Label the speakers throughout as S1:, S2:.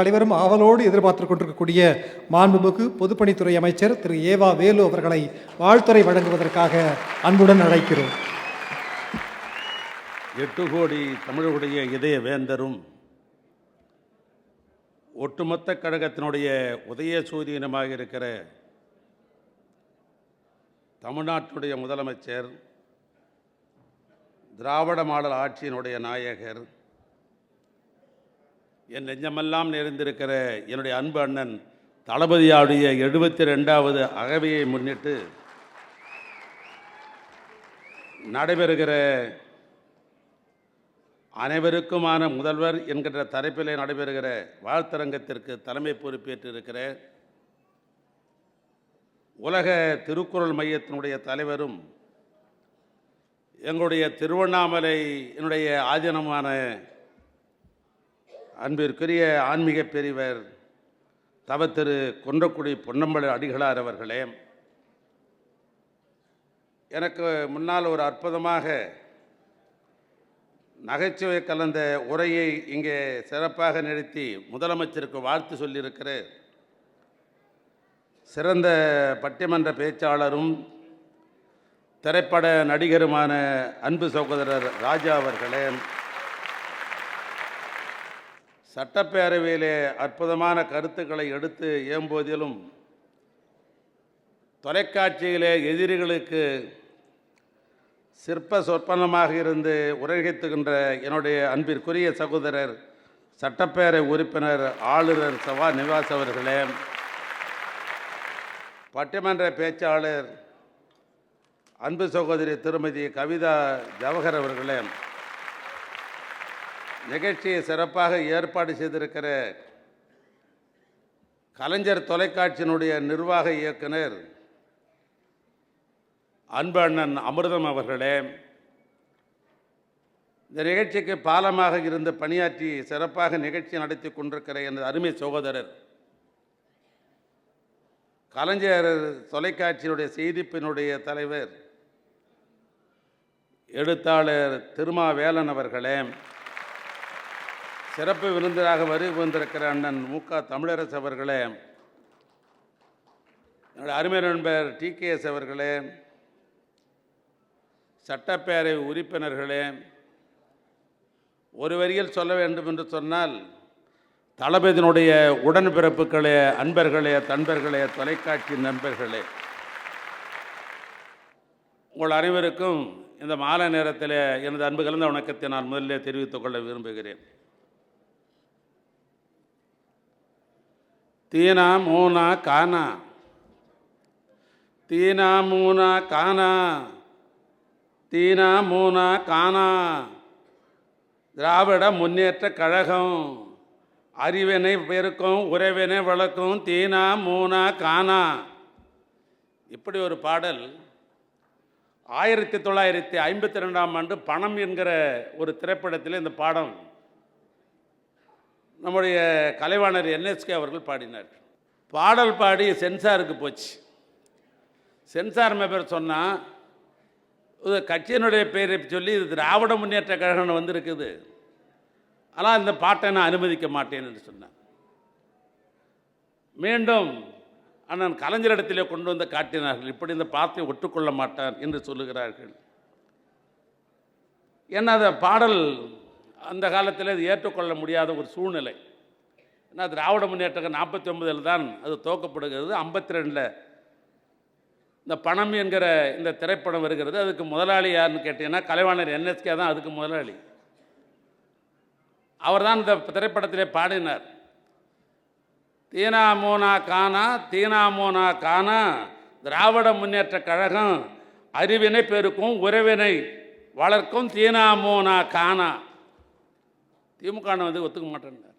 S1: நீங்கள் அனைவரும் ஆவலோடு எதிர்பார்த்து கொண்டிருக்கக்கூடிய மாண்புமிகு பொதுப்பணித்துறை அமைச்சர் திரு. ஏவா வேலு அவர்களை வாழ்த்துறை வழங்குவதற்காக அன்புடன் அழைக்கிறோம்.
S2: எட்டு கோடி தமிழருடைய இதய வேந்தரும் ஒட்டுமொத்த கழகத்தினுடைய உதய சூரியனமாக இருக்கிற தமிழ்நாட்டுடைய முதலமைச்சர் திராவிட மாடல் ஆட்சியினுடைய நாயகர் என் நெஞ்சமெல்லாம் நிறைந்திருக்கிற என்னுடைய அன்பு அண்ணன் தளபதியாவுடைய எழுபத்தி ரெண்டாவது அகவையை முன்னிட்டு நடைபெறுகிற அனைவருக்குமான முதல்வர் என்கின்ற தலைப்பிலே நடைபெறுகிற வாழ்த்தரங்கத்திற்கு தலைமை பொறுப்பேற்றிருக்கிற உலக திருக்குறள் மையத்தினுடைய தலைவரும் எங்களுடைய திருவண்ணாமலை என்னுடைய ஆதீனமான அன்பிற்குரிய ஆன்மீக பெரியவர் தவ திரு குன்றக்குடி பொன்னம்பல அடிகளார் அவர்களே எனக்கு முன்னால் ஒரு அற்புதமாக நகைச்சுவை கலந்த உரையை இங்கே சிறப்பாக நிறுத்தி முதலமைச்சருக்கு வாழ்த்து சொல்லியிருக்கிற சிறந்த பட்டிமன்ற பேச்சாளரும் திரைப்பட நடிகருமான அன்பு சகோதரர் ராஜா அவர்களே சட்டப்பேரவையிலே அற்புதமான கருத்துக்களை எடுத்து ஏம்போதிலும் தொலைக்காட்சியிலே எதிரிகளுக்கு சிற்ப சொற்பனமாக இருந்து உரைகித்துகின்ற என்னுடைய அன்பிற்குரிய சகோதரர் சட்டப்பேரவை உறுப்பினர் ஆளுநர் சவா நிவாஸ் அவர்களே பட்டிமன்ற பேச்சாளர் அன்பு சகோதரி திருமதி கவிதா ஜவஹர் அவர்களே நிகழ்ச்சியை சிறப்பாக ஏற்பாடு செய்திருக்கிற கலைஞர் தொலைக்காட்சியினுடைய நிர்வாக இயக்குனர் அன்பண்ணன் அமிர்தம் அவர்களே இந்த நிகழ்ச்சிக்கு பாலமாக இருந்து பணியாற்றி சிறப்பாக நிகழ்ச்சி நடத்தி கொண்டிருக்கிற எனது அருமை சகோதரர் கலைஞர் தொலைக்காட்சியினுடைய செய்திப்பினுடைய தலைவர் எழுத்தாளர் திருமாவேலன் அவர்களே சிறப்பு விருந்தராக வருகை வந்திருக்கிற அண்ணன் மு க. தமிழரசு அவர்களே என்னுடைய அருமை நண்பர் டி. கே. எஸ். அவர்களே சட்டப்பேரவை உறுப்பினர்களே ஒரு வரியில் சொல்ல வேண்டும் என்று சொன்னால் தளபதியினுடைய உடன்பிறப்புகளே அன்பர்களே தன்பர்களே தொலைக்காட்சி நண்பர்களே உங்கள் அனைவருக்கும் இந்த மாலை நேரத்தில் எனது அன்பு கலந்த வணக்கத்தை நான் முதலில் தெரிவித்துக் கொள்ள விரும்புகிறேன். தீனா மூனா கானா தீனா மூனா கானா தீனா மூனா கானா திராவிட முன்னேற்ற கழகம். அறிவினை பெருக்கும் உறவினை வளர்க்கும் தீனா மூனா கானா இப்படி ஒரு பாடல் ஆயிரத்தி தொள்ளாயிரத்தி ஐம்பத்தி ரெண்டாம் ஆண்டு பணம் என்கிற ஒரு திரைப்படத்தில் இந்த பாடம் நம்முடைய கலைவாணர் என்எஸ்கே அவர்கள் பாடினார். பாடல் பாடி சென்சாருக்கு போச்சு. சென்சார் மெம்பர் சொன்னால் இது கட்சியினுடைய பேரை சொல்லி இது திராவிட முன்னேற்ற கழகம் வந்திருக்குது. ஆனால் இந்த பாட்டை நான் அனுமதிக்க மாட்டேன் என்று சொன்னேன் மீண்டும் அண்ணன் கலைஞரிடத்திலே கொண்டு வந்து காட்டினார்கள் இப்படி இந்த பாட்டை ஒட்டுக்கொள்ள மாட்டார் என்று சொல்லுகிறார்கள். ஏன்னா அந்த பாடல் அந்த காலத்தில் அது ஏற்றுக்கொள்ள முடியாத ஒரு சூழ்நிலை. ஏன்னா திராவிட முன்னேற்றம் நாற்பத்தி ஒன்பதில் தான் அது துவக்கப்படுகிறது. ஐம்பத்தி ரெண்டில் இந்த பணம் என்கிற இந்த திரைப்படம் வருகிறது. அதுக்கு முதலாளி யாருன்னு கேட்டிங்கன்னா கலைவாணர் என்எஸ்கே தான் அதுக்கு முதலாளி. அவர் தான் இந்த திரைப்படத்திலே பாடினார். தீனா மோனா கானா தீனா மோனா கானா திராவிட முன்னேற்ற கழகம் அறிவினை பெருக்கும் உறவினை வளர்க்கும் தீனா மோனா கானா திமுக வந்து ஒத்துக்க மாட்டேன்னார்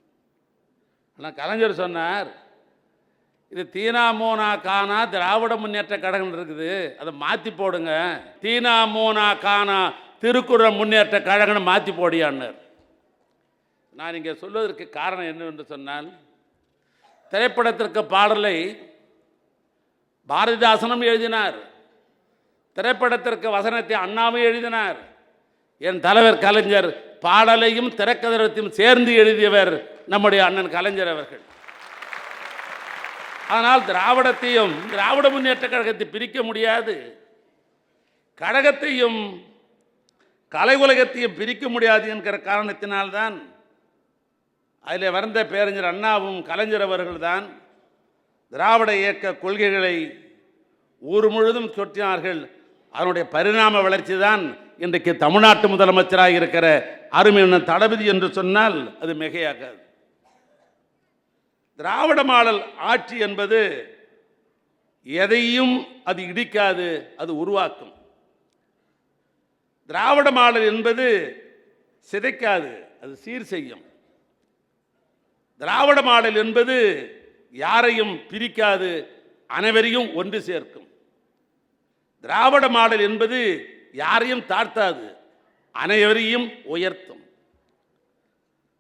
S2: ஆனால் கலைஞர் சொன்னார் இது தீனா மோனா கானா திராவிட முன்னேற்ற கழகம் இருக்குது அதை மாற்றி போடுங்க. தீனா மோனா கானா திருக்குறள் முன்னேற்ற கழகம்னு மாற்றி போடியான்னார். நான் இங்கே சொல்வதற்கு காரணம் என்னவென்று சொன்னால் திரைப்படத்திற்கு பாடலை பாரதிதாசனும் எழுதினார். திரைப்படத்திற்கு வசனத்தை அண்ணாவும் எழுதினார். என் தலைவர் கலைஞர் பாடலையும் திரைக்கதரத்தையும் சேர்ந்து எழுதியவர் நம்முடைய அண்ணன் கலைஞர் அவர்கள். ஆனால் திராவிடத்தையும் திராவிட முன்னேற்ற கழகத்தை பிரிக்க முடியாது. கழகத்தையும் கலை உலகத்தையும் பிரிக்க முடியாது என்கிற காரணத்தினால்தான் அதில் வந்த பேரறிஞர் அண்ணாவும் கலைஞர் அவர்கள்தான் திராவிட இயக்க கொள்கைகளை ஊர் முழுதும் சொற்றினார்கள். அதனுடைய பரிணாம வளர்ச்சி தான் இன்றைக்கு தமிழ்நாட்டு முதலமைச்சராக இருக்கிற அருமையான தளபதி என்று சொன்னால் அது மிகையாகாது. திராவிட மாடல் ஆட்சி என்பது எதையும் அது இடிக்காது அது உருவாக்கும். திராவிட மாடல் என்பது சிதைக்காது அது சீர் செய்யும். திராவிட மாடல் என்பது யாரையும் பிரிக்காது அனைவரையும் ஒன்று சேர்க்கும். திராவிட மாடல் என்பது யாரையும் தாழ்த்தாது அனைவரையும் உயர்த்தும்.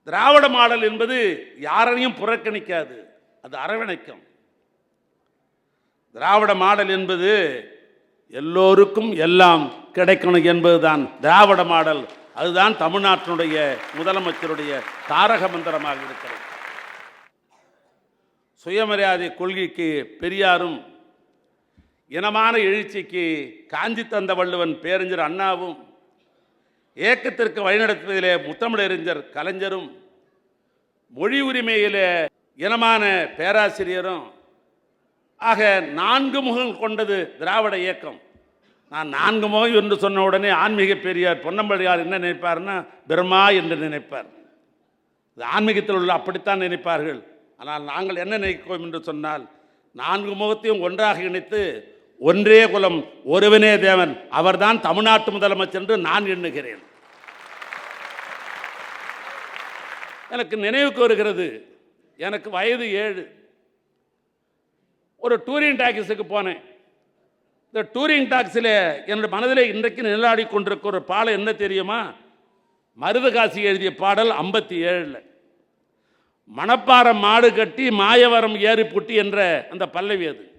S2: திராவிட மாடல் என்பது யாரையும் புறக்கணிக்காது அது அரவணைக்கும். திராவிட மாடல் என்பது எல்லோருக்கும் எல்லாம் கிடைக்கணும் என்பதுதான் திராவிட மாடல். அதுதான் தமிழ்நாட்டினுடைய முதலமைச்சருடைய தாரக மந்திரமாக இருக்கிறது. சுயமரியாதை கொள்கைக்கு பெரியாரும் இனமான எழுச்சிக்கு காஞ்சி தந்த வள்ளுவன் பேரறிஞர் அண்ணாவும் இயக்கத்திற்கு வழிநடத்துவதிலே முத்தமிழறிஞர் கலைஞரும் மொழி உரிமையிலே இனமான பேராசிரியரும் ஆக நான்கு முகம் கொண்டது திராவிட இயக்கம். நான் நான்கு முகம் என்று சொன்ன உடனே ஆன்மீக பெரியார் பொன்னம்பழியார் என்ன நினைப்பார்னா பிரம்மா என்று நினைப்பார். இது ஆன்மீகத்தில் உள்ள அப்படித்தான் நினைப்பார்கள். ஆனால் நாங்கள் என்ன நினைக்கிறோம் என்று சொன்னால் நான்கு முகத்தையும் ஒன்றாக இணைத்து ஒன்றே குலம் ஒருவனே தேவன். அவர்தான் தமிழ்நாட்டு முதலமைச்சர் என்று நான் எண்ணுகிறேன். எனக்கு நினைவுக்கு வருகிறது எனக்கு வயது ஏழு. ஒரு டூரிங் டாக்ஸுக்கு போனேன். இந்த டூரிங் டாக்ஸில் என்னோட மனதில் இன்றைக்கு நிலாடி கொண்டிருக்கிற ஒரு பாடம் என்ன தெரியுமா? மருதகாசி எழுதிய பாடல் ஐம்பத்தி ஏழில் மணப்பாறை மாடு கட்டி மாயவரம் ஏறி புட்டி என்ற அந்த பல்லவி அது.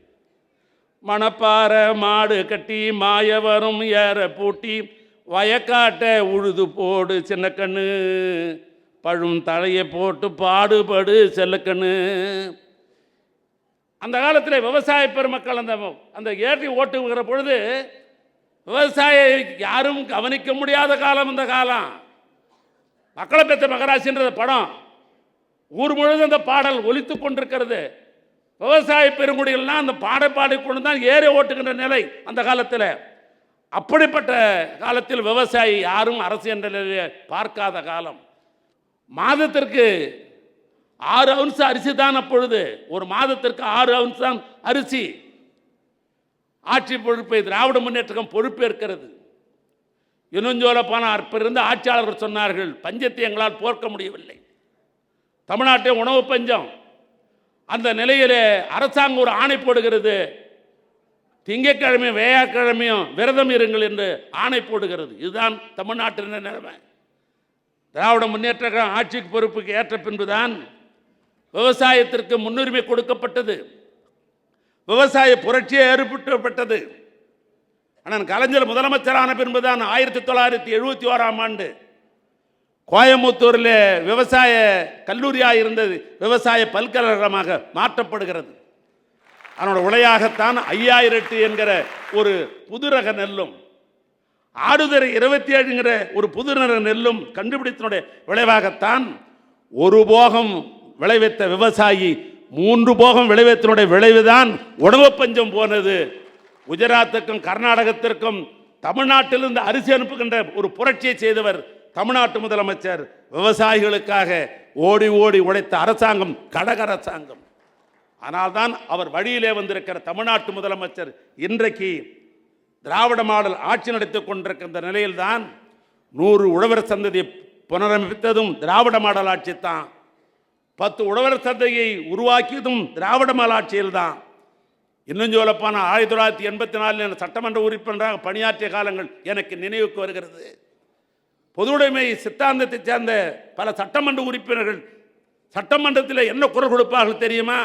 S2: மணப்பாறை மாடு கட்டி மாயவரம் ஏற பூட்டி வயக்காட்ட உழுது போடு சின்னக்கண்ணு. பழும் தலையை போட்டு பாடுபடு செல்லக்கண்ணு. அந்த காலத்தில் விவசாய பெருமக்கள் அந்த அந்த ஏற்றி ஓட்டுகிற பொழுது விவசாய யாரும் கவனிக்க முடியாத காலம் இந்த காலம். மக்களை பெற்ற மகராசின்றது படம். ஊர் முழுவதும் அந்த பாடல் ஒலித்து கொண்டிருக்கிறது. விவசாய பெருங்குடிகள்லாம் அந்த பாட பாடிக்கொண்டு தான் ஏறி ஓட்டுகின்ற நிலை அந்த காலத்தில். அப்படிப்பட்ட காலத்தில் விவசாயி யாரும் அரசு என்ற நிலையை பார்க்காத காலம். மாதத்திற்கு ஆறு அவுன்ஸ் அரிசி தான் அப்பொழுது. ஒரு மாதத்திற்கு ஆறு அவுன்ஸ் தான் அரிசி. ஆட்சி பொறுப்பை திராவிட முன்னேற்றம் பொறுப்பேற்கிறது. இன்னும் சொல்ல ஆட்சியாளர்கள் சொன்னார்கள் பஞ்சத்தை எங்களால் போர்க்க முடியவில்லை. தமிழ்நாட்டில் உணவு பஞ்சம். அந்த நிலையில் அரசாங்கம் ஒரு ஆணை போடுகிறது. திங்கக்கிழமையும் வேயாக்கிழமையும் விரதம் இருங்கள் என்று ஆணை போடுகிறது. இதுதான் தமிழ்நாட்டின் நிலைமை. திராவிட முன்னேற்ற கழகம் ஆட்சிக்கு பொறுப்புக்கு ஏற்ற பின்புதான் விவசாயத்திற்கு முன்னுரிமை கொடுக்கப்பட்டது. விவசாய புரட்சியே ஏற்பட்டப்பட்டது ஆனால் கலைஞர் முதலமைச்சரான பின்புதான் ஆயிரத்தி தொள்ளாயிரத்தி எழுபத்தி ஓராம் ஆண்டு கோயம்புத்தூரில் விவசாய கல்லூரியாக இருந்தது. விவசாய பல்கலைக்கழகமாக மாற்றப்படுகிறது. அதனோட உலையாகத்தான் ஐயாயிரட்டு என்கிற ஒரு புதுரக நெல்லும் ஆடுதுறை இருபத்தி ஏழுங்கிற ஒரு புதுநர நெல்லும் கண்டுபிடித்தனுடைய விளைவாகத்தான் ஒரு போகம் விளைவித்த விவசாயி மூன்று போகம் விளைவித்தனுடைய விளைவுதான் உணவு பஞ்சம் போனது. குஜராத்துக்கும் கர்நாடகத்திற்கும் தமிழ்நாட்டிலிருந்து அரிசி அனுப்புகின்ற ஒரு புரட்சியை செய்தவர் தமிழ்நாட்டு முதலமைச்சர் விவசாயிகளுக்காக ஓடி ஓடி உழைத்த அரசாங்கம் கடக அரசாங்கம். ஆனால்தான் அவர் வழியிலே வந்திருக்கிற தமிழ்நாட்டு முதலமைச்சர் இன்றைக்கு திராவிட மாடல் ஆட்சி நடத்திக் கொண்டிருக்கின்ற நிலையில்தான் நூறு உழவர் சந்ததியை புனரமைத்ததும் திராவிட மாடல் ஆட்சி தான். பத்து உழவர் சந்தையை உருவாக்கியதும் திராவிட மாடல் ஆட்சியில் தான் இன்னும் சொல்லப்பான ஆயிரத்தி தொள்ளாயிரத்தி எண்பத்தி நாலில் சட்டமன்ற உறுப்பினராக பணியாற்றிய காலங்கள் எனக்கு நினைவுக்கு வருகிறது. பொதுவுடைமை சித்தாந்தத்தைச் சேர்ந்த பல சட்டமன்ற உறுப்பினர்கள் சட்டமன்றத்தில் என்ன குரல் கொடுப்பார்கள் தெரியுமா?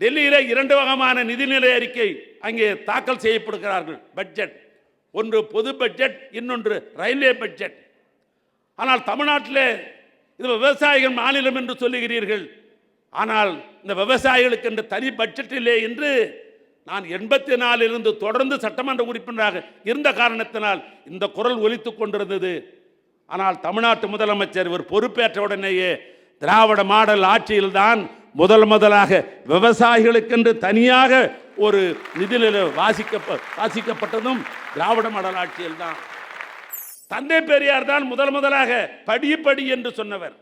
S2: டெல்லியில் இரண்டு வகமான நிதிநிலை அறிக்கை அங்கே தாக்கல் செய்யப்படுகிறார்கள். பட்ஜெட். ஒன்று பொது பட்ஜெட் இன்னொன்று ரயில்வே பட்ஜெட். ஆனால் தமிழ்நாட்டில் இது விவசாயிகள் மாநிலம் என்று சொல்லுகிறீர்கள். ஆனால் இந்த விவசாயிகளுக்கு என்று தனி பட்ஜெட் இல்லை என்று நான் எண்பத்தி நாலிலிருந்து தொடர்ந்து சட்டமன்ற உறுப்பினராக இருந்த காரணத்தினால் இந்த குரல் ஒலித்துக் கொண்டிருந்தது. ஆனால் தமிழ்நாட்டு முதலமைச்சர் இவர் பொறுப்பேற்ற உடனேயே திராவிட மாடல் ஆட்சியில்தான் முதல் முதலாக விவசாயிகளுக்கென்று தனியாக ஒரு நிதிநிலை வாசிக்க வாசிக்கப்பட்டதும் திராவிட மாடல் ஆட்சியில் தான் தந்தை பெரியார் தான் முதல் முதலாக படி படி என்று சொன்னவர்.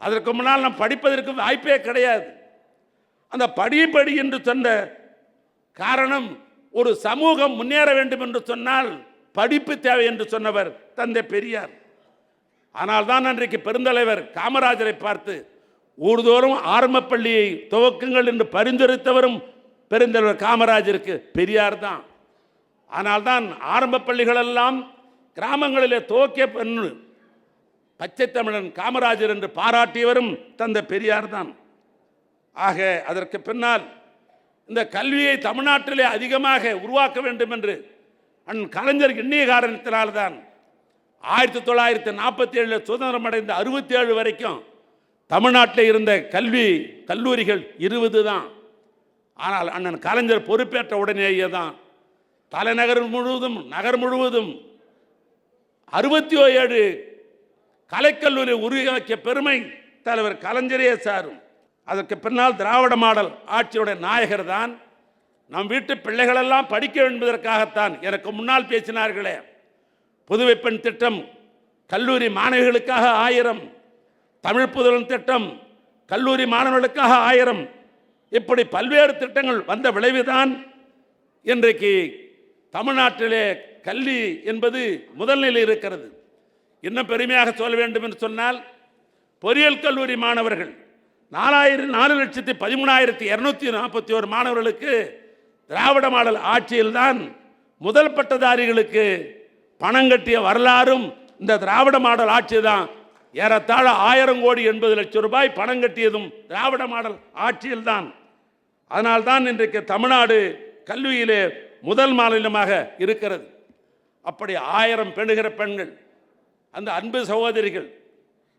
S2: அதற்கு முன்னால் நாம் படிப்பதற்கு வாய்ப்பே கிடையாது. அந்த படி படி என்று சொன்ன காரணம் ஒரு சமூகம் முன்னேற வேண்டும் என்று சொன்னால் படிப்பு தேவை என்று சொன்னவர் தந்தை பெரியார். ஆனால் தான் அன்றைக்கு பெருந்தலைவர் காமராஜரை பார்த்து ஊர்தோறும் ஆரம்ப பள்ளியை துவக்குங்கள் என்று பரிந்துரைத்தவரும் பெருந்தலைவர் காமராஜருக்கு பெரியார் தான். ஆனால் தான் ஆரம்ப பள்ளிகளெல்லாம் கிராமங்களிலே துவக்கிய பெண்ணு பச்சை தமிழன் காமராஜர் என்று பாராட்டியவரும் தந்த பெரியார் தான். ஆக அதற்கு பின்னால் இந்த கல்வியை தமிழ்நாட்டிலே அதிகமாக உருவாக்க வேண்டும் என்று அன் கலைஞர் எண்ணிய காரணத்தினால்தான் ஆயிரத்தி தொள்ளாயிரத்தி நாற்பத்தி ஏழில் சுதந்திரம் அடைந்த அறுபத்தி ஏழு வரைக்கும் தமிழ்நாட்டில் இருந்த கல்வி கல்லூரிகள் இருபது தான். ஆனால் அண்ணன் கலைஞர் பொறுப்பேற்ற உடனேயே தான் தலைநகர் முழுவதும் நகர் முழுவதும் அறுபத்தி ஏழு கலைக்கல்லூரி உருவாக்கிய பெருமை தலைவர் கலைஞரே சாரும். அதற்கு பின்னால் திராவிட மாடல் ஆட்சியுடைய நாயகர் தான். நம் வீட்டு பிள்ளைகளெல்லாம் படிக்க என்பதற்காகத்தான் எனக்கு முன்னால் பேசினார்களே. புதுவை பெண் திட்டம் கல்லூரி மாணவிகளுக்காக ஆயிரம் தமிழ் புதலன் திட்டம் கல்லூரி மாணவர்களுக்காக ஆயிரம். இப்படி பல்வேறு திட்டங்கள் வந்த விளைவுதான் இன்றைக்கு தமிழ்நாட்டிலே கல்வி என்பது முதல்நிலை இருக்கிறது. இன்னும் பெருமையாக சொல்ல வேண்டும் என்று சொன்னால் பொறியியல் கல்லூரி மாணவர்கள் நாலாயிரம் நாலு லட்சத்தி பதிமூணாயிரத்தி இரநூத்தி நாற்பத்தி ஒரு மாணவர்களுக்கு திராவிட மாடல் ஆட்சியில்தான் முதல் பட்டதாரிகளுக்கு பணம் கட்டிய வரலாறும் இந்த திராவிட மாடல் ஆட்சி தான் ஏறத்தாழ ஆயிரம் கோடி எண்பது லட்சம் ரூபாய் பணம் கட்டியதும் திராவிட மாடல் ஆட்சியில்தான். அதனால்தான் இன்றைக்கு தமிழ்நாடு கல்வியிலே முதல் மாநிலமாக இருக்கிறது. அப்படி ஆயிரம் பெணுகிற பெண்கள் அந்த அன்பு சகோதரிகள்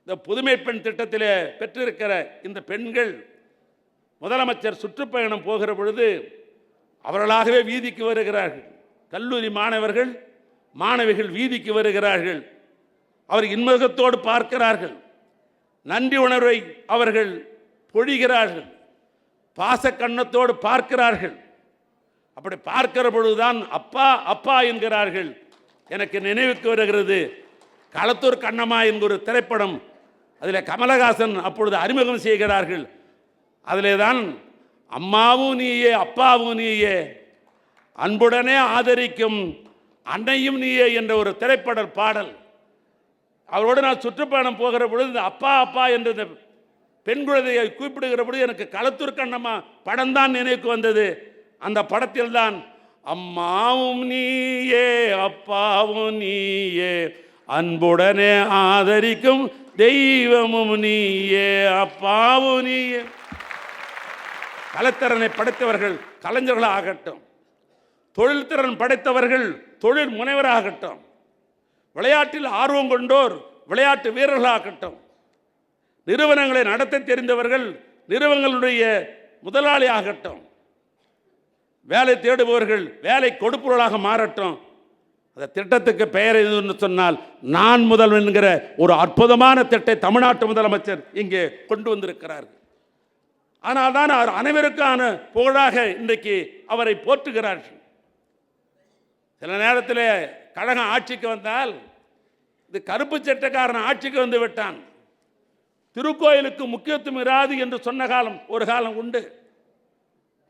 S2: இந்த புதுமை பெண் திட்டத்திலே பெற்றிருக்கிற இந்த பெண்கள் முதலமைச்சர் சுற்றுப்பயணம் போகிற பொழுது அவர்களாகவே வீதிக்கு வருகிறார்கள். கல்லூரி மாணவர்கள் மாணவிகள் வீதிக்கு வருகிறார்கள். அவர் இன்முகத்தோடு பார்க்கிறார்கள். நன்றி உணர்வை அவர்கள் பொழிகிறார்கள். பாச கண்ணத்தோடு பார்க்கிறார்கள். அப்படி பார்க்கிற பொழுதுதான் அப்பா அப்பா என்கிறார்கள். எனக்கு நினைவுக்கு வருகிறது. களத்தூர் கண்ணம்மா என்கிற ஒரு திரைப்படம் அதில் கமலஹாசன் அப்பொழுது அறிமுகம் செய்கிறார்கள். அதிலே தான் அம்மாவும் நீயே அப்பாவும் நீயே அன்புடனே ஆதரிக்கும் அன்னையும் நீயே என்ற ஒரு திரைப்பட பாடல். அவரோடு நான் சுற்றுப்பயணம் போகிற பொழுது இந்த அப்பா அப்பா என்ற இந்த பெண் குழந்தையை கூப்பிடுகிற பொழுது எனக்கு களத்தூர் கண்ணம்மா படம் தான் நினைவுக்கு வந்தது. அந்த படத்தில் தான் அம்மாவும் நீயே அப்பாவும் நீயே அன்புடனே ஆதரிக்கும் தெய்வமும் நீயே அப்பாவும் நீயே. கலைத்திறனை படைத்தவர்கள் கலைஞர்களாகட்டும். தொழில் திறன் படைத்தவர்கள் தொழில் முனைவராகட்டும். விளையாட்டில் ஆர்வம் கொண்டோர் விளையாட்டு வீரர்களாகட்டும். நிறுவனங்களை நடத்த தெரிந்தவர்கள் நிறுவனங்களுடைய முதலாளி ஆகட்டும் வேலை தேடுபவர்கள் வேலை கொடுப்பவர்களாக மாறட்டும். அந்த திட்டத்துக்கு பெயர் எதுன்னு சொன்னால் நான் முதல்வன் என்கிற ஒரு அற்புதமான திட்டத்தை தமிழ்நாட்டு முதலமைச்சர் இங்கே கொண்டு வந்திருக்கிறார்கள் ஆனால் தான் அவர் அனைவருக்கான புகழாக இன்றைக்கு அவரை போற்றுகிறார்கள். சில நேரத்தில் கழகம் ஆட்சிக்கு வந்தால் இது கருப்பு சட்டக்காரன் ஆட்சிக்கு வந்து விட்டான். திருக்கோயிலுக்கு முக்கியத்துவம் இராது என்று சொன்ன காலம் ஒரு காலம் உண்டு.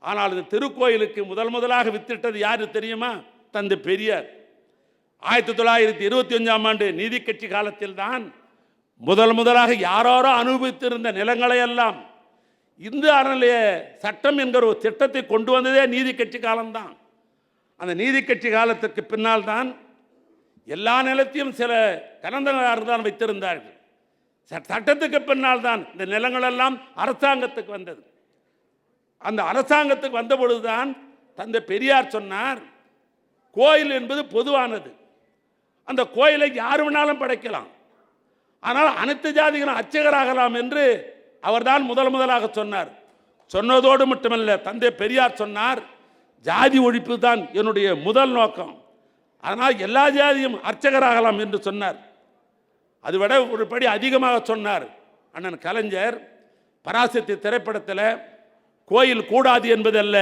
S2: ஆனால் இந்த திருக்கோயிலுக்கு முதல் முதலாக வித்திட்டது யாரு தெரியுமா? தந்தை பெரியார். ஆயிரத்தி தொள்ளாயிரத்தி இருபத்தி அஞ்சாம் ஆண்டு நீதி கட்சி காலத்தில் தான் முதல் முதலாக யாரோரோ அனுபவித்திருந்த நிலங்களை எல்லாம் இந்து அறநிலைய சட்டம் என்கிற ஒரு திட்டத்தை கொண்டு வந்ததே நீதி கட்சி காலம்தான். அந்த நீதி கட்சி காலத்திற்கு பின்னால் தான் எல்லா நிலத்தையும் சில கலந்தனார் தான் வைத்திருந்தார்கள். ச- சட்டத்துக்கு பின்னால் தான் இந்த நிலங்களெல்லாம் அரசாங்கத்துக்கு வந்தது. அந்த அரசாங்கத்துக்கு வந்த பொழுதுதான் தந்தை பெரியார் சொன்னார் கோயில் என்பது பொதுவானது. அந்த கோயிலை யார் வேணாலும் படைக்கலாம். ஆனால் அனைத்து ஜாதிகளும் அர்ச்சகராகலாம் என்று அவர்தான் முதல் முதலாக சொன்னார். சொன்னதோடு மட்டுமல்ல தந்தை பெரியார் சொன்னார் ஜாதி ஒழிப்பு தான் என்னுடைய முதல் நோக்கம். அதனால் எல்லா ஜாதியும் அர்ச்சகராகலாம் என்று சொன்னார். அது விட ஒரு படி அதிகமாக சொன்னார். அண்ணன் கலைஞர் பராசக்தி திரைப்படத்தில் கோயில் கூடாது என்பதல்ல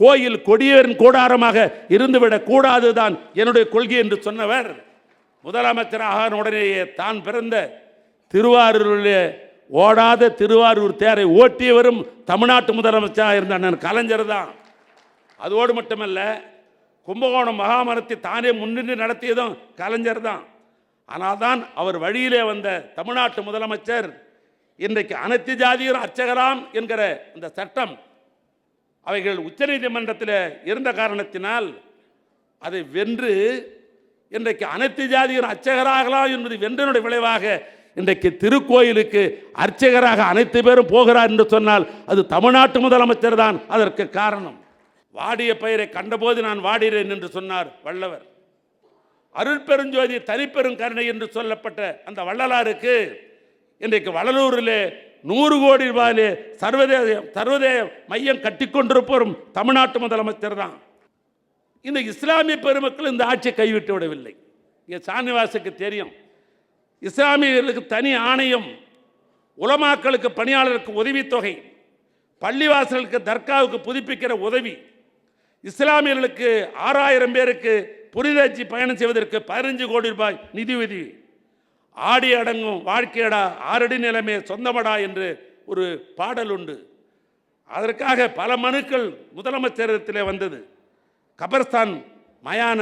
S2: கோயில் கொடியவரின் கூடாரமாக இருந்துவிடக் கூடாது தான் என்னுடைய கொள்கை என்று சொன்னவர். முதலமைச்சராக உடனேயே தான் பிறந்த திருவாரூரிலே ஓடாத திருவாரூர் தேரை ஓட்டியவரும் தமிழ்நாட்டு முதலமைச்சராக இருந்த அண்ணன் கலைஞர் தான். அதோடு மட்டுமல்ல கும்பகோணம் மகாமரத்தை தானே முன்னின்று நடத்தியதும் கலைஞர் தான். ஆனால் தான் அவர் வழியிலே வந்த தமிழ்நாட்டு முதலமைச்சர் இன்றைக்கு அனைத்து ஜாதியரும் அர்ச்சகராம் என்கிற இந்த சட்டம் அவைகள் உச்சநீதிமன்றத்தில் இருந்த காரணத்தினால் அதை வென்று இன்றைக்கு அனைத்து ஜாதியின் அர்ச்சகராகலாம் என்பது வென்றனுடைய விளைவாக இன்றைக்கு திருக்கோயிலுக்கு அர்ச்சகராக அனைத்து பேரும் போகிறார் என்று சொன்னால் அது தமிழ்நாட்டு முதலமைச்சர் தான் அதற்கு காரணம். வாடிய பெயரை கண்டபோது நான் வாடிறேன் என்று சொன்னார் வள்ளவர் அருட்பெருஞ்சோதி தனிப்பெரும் கருணை என்று சொல்லப்பட்ட அந்த வள்ளலாருக்கு இன்றைக்கு வடலூரிலே நூறு கோடி ரூபாயிலே சர்வதேச சர்வதேச மையம் கட்டிக்கொண்டிருப்போரும் தமிழ்நாட்டு முதலமைச்சர் தான். இந்த இஸ்லாமிய பெருமக்கள் இந்த ஆட்சியை கைவிட்டு விடவில்லை. இங்கே சாமிவாசுக்கு தெரியும். இஸ்லாமியர்களுக்கு தனி ஆணையம் உலமாக்களுக்கு பணியாளருக்கு உதவித்தொகை பள்ளிவாசலுக்கு தர்காவுக்கு புதுப்பிக்கிற உதவி இஸ்லாமியர்களுக்கு ஆறாயிரம் பேருக்கு புரிதட்சி பயணம் செய்வதற்கு பதினஞ்சு கோடி ரூபாய் நிதி உதவி. ஆடி அடங்கும் வாழ்க்கையடா ஆறடி நிலைமை சொந்தமடா என்று ஒரு பாடல் உண்டு. அதற்காக பல மனுக்கள் முதலமைச்சரத்திலே வந்தது. கபர்ஸ்தான் மயான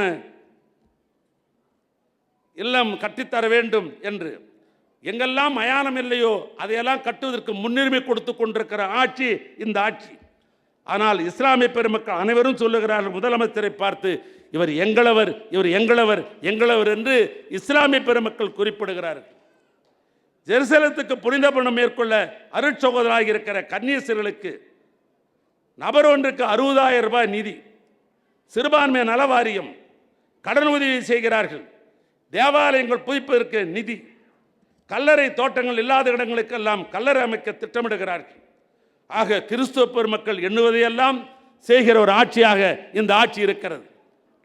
S2: இல்லம் கட்டித்தர வேண்டும் என்று. எங்கெல்லாம் மயானம் இல்லையோ அதையெல்லாம் கட்டுவதற்கு முன்னுரிமை கொடுத்து கொண்டிருக்கிற ஆட்சி இந்த ஆட்சி. ஆனால் இஸ்லாமிய பெருமக்கள் அனைவரும் சொல்லுகிறார்கள் முதலமைச்சரை பார்த்து இவர் எங்களவர் இவர் எங்களவர் எங்களவர் என்று இஸ்லாமிய பெருமக்கள் குறிப்பிடுகிறார்கள். ஜெருசலத்துக்கு புனித பணம் மேற்கொள்ள அருட்சகோதராக இருக்கிற கன்னியசர்களுக்கு நபர் ஒன்றுக்கு அறுபதாயிரம் ரூபாய் நிதி. சிறுபான்மை நல வாரியம் கடன் உதவி செய்கிறார்கள். தேவாலயங்கள் புதுப்பிற்கு நிதி. கல்லறை தோட்டங்கள் இல்லாத இடங்களுக்கெல்லாம் கல்லறை அமைக்க திட்டமிடுகிறார்கள். ஆக கிறிஸ்துவ பெருமக்கள் எண்ணுவதையெல்லாம் செய்கிற ஒரு ஆட்சியாக இந்த ஆட்சி இருக்கிறது.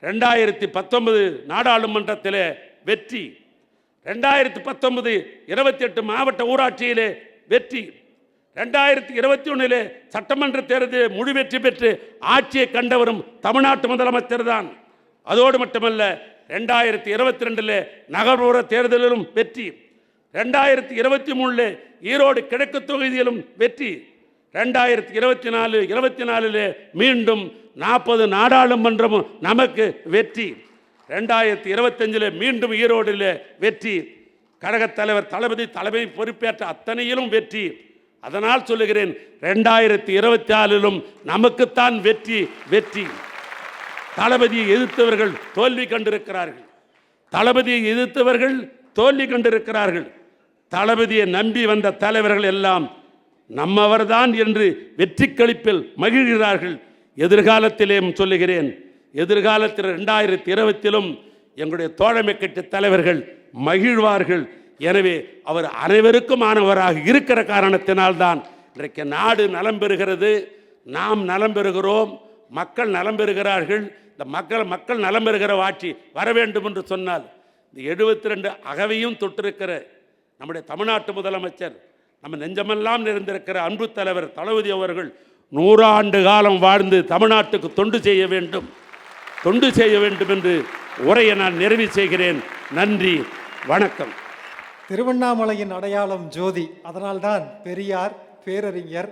S2: ரெண்டாயிரத்தி பத்தொன்பது நாடாளுமன்றத்திலே வெற்றி. ரெண்டாயிரத்தி பத்தொன்பது இருபத்தி எட்டு மாவட்ட ஊராட்சியிலே வெற்றி. ரெண்டாயிரத்தி இருபத்தி ஒன்றிலே சட்டமன்ற தேர்தலில் முழு வெற்றி பெற்று ஆட்சியை கண்டவரும் தமிழ்நாட்டு முதலமைச்சர் தான் அதோடு மட்டுமல்ல ரெண்டாயிரத்தி இருபத்தி ரெண்டில் நகர்ப்புற தேர்தலிலும் வெற்றி. ரெண்டாயிரத்தி இருபத்தி மூணில் ஈரோடு கிழக்கு தொகுதியிலும் வெற்றி. ரெண்டாயிரத்தி இருபத்தி நாலு இருபத்தி நாலில் மீண்டும் நாற்பது நாடாளுமன்றமும் நமக்கு வெற்றி. ரெண்டாயிரத்தி இருபத்தஞ்சில் மீண்டும் ஈரோடில் வெற்றி. கழகத் தலைவர் தளபதி தலைமை பொறுப்பேற்ற அத்தனையிலும் வெற்றி. அதனால் சொல்லுகிறேன் ரெண்டாயிரத்தி இருபத்தி ஆறிலும் நமக்குத்தான் வெற்றி வெற்றி. தளபதியை எதிர்த்தவர்கள் தோல்வி கண்டிருக்கிறார்கள். தளபதியை எதிர்த்தவர்கள் தோல்வி கண்டிருக்கிறார்கள். தளபதியை நம்பி வந்த தலைவர்கள் எல்லாம் நம்மவர்தான் என்று வெற்றி கழிப்பில் மகிழ்கிறார்கள். எதிர்காலத்திலேயும் சொல்லுகிறேன் எதிர்காலத்தில் ரெண்டாயிரத்தி இருபத்திலும் எங்களுடைய தோழமை கட்டு தலைவர்கள் மகிழ்வார்கள். எனவே அவர் அனைவருக்குமானவராக இருக்கிற காரணத்தினால்தான் இன்றைக்கு நாடு நலம் பெறுகிறது. நாம் நலம் பெறுகிறோம். மக்கள் நலம் பெறுகிறார்கள். இந்த மக்கள் மக்கள் நலம் பெறுகிற ஆட்சி வர வேண்டும் என்று சொன்னால் இந்த எழுபத்தி ரெண்டு அகவையும் தொட்டிருக்கிற நம்முடைய தமிழ்நாட்டு முதலமைச்சர் நம்ம நெஞ்சமெல்லாம் நிறைந்திருக்கிற அன்பு தலைவர் தளபதி அவர்கள் நூறாண்டு காலம் வாழ்ந்து தமிழ்நாட்டுக்கு தொண்டு செய்ய வேண்டும். தொண்டு செய்ய வேண்டும் என்று உரையை நான் நிறைவு செய்கிறேன். நன்றி. வணக்கம்.
S1: திருவண்ணாமலையின் அடையாளம் ஜோதி. அதனால்தான் பெரியார் பேரறிஞர்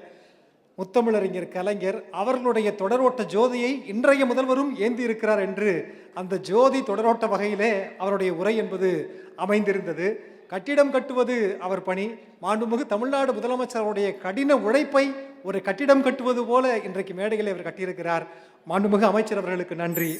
S1: முத்தமிழறிஞர் கலைஞர் அவர்களுடைய தொடரோட்ட ஜோதியை இன்றைய முதல்வரும் ஏந்தி இருக்கிறார் என்று அந்த ஜோதி தொடரோட்ட வகையிலே அவருடைய உரை என்பது அமைந்திருந்தது. கட்டிடம் கட்டுவது அவர் பணி. மாண்புமிகு தமிழ்நாடு முதலமைச்சருடைய கடின உழைப்பை ஒரு கட்டிடம் கட்டுவது போல இன்றைக்கு மேடையில் அவர் கட்டியிருக்கிறார். மாண்புமிகு அமைச்சர் அவர்களுக்கு நன்றி.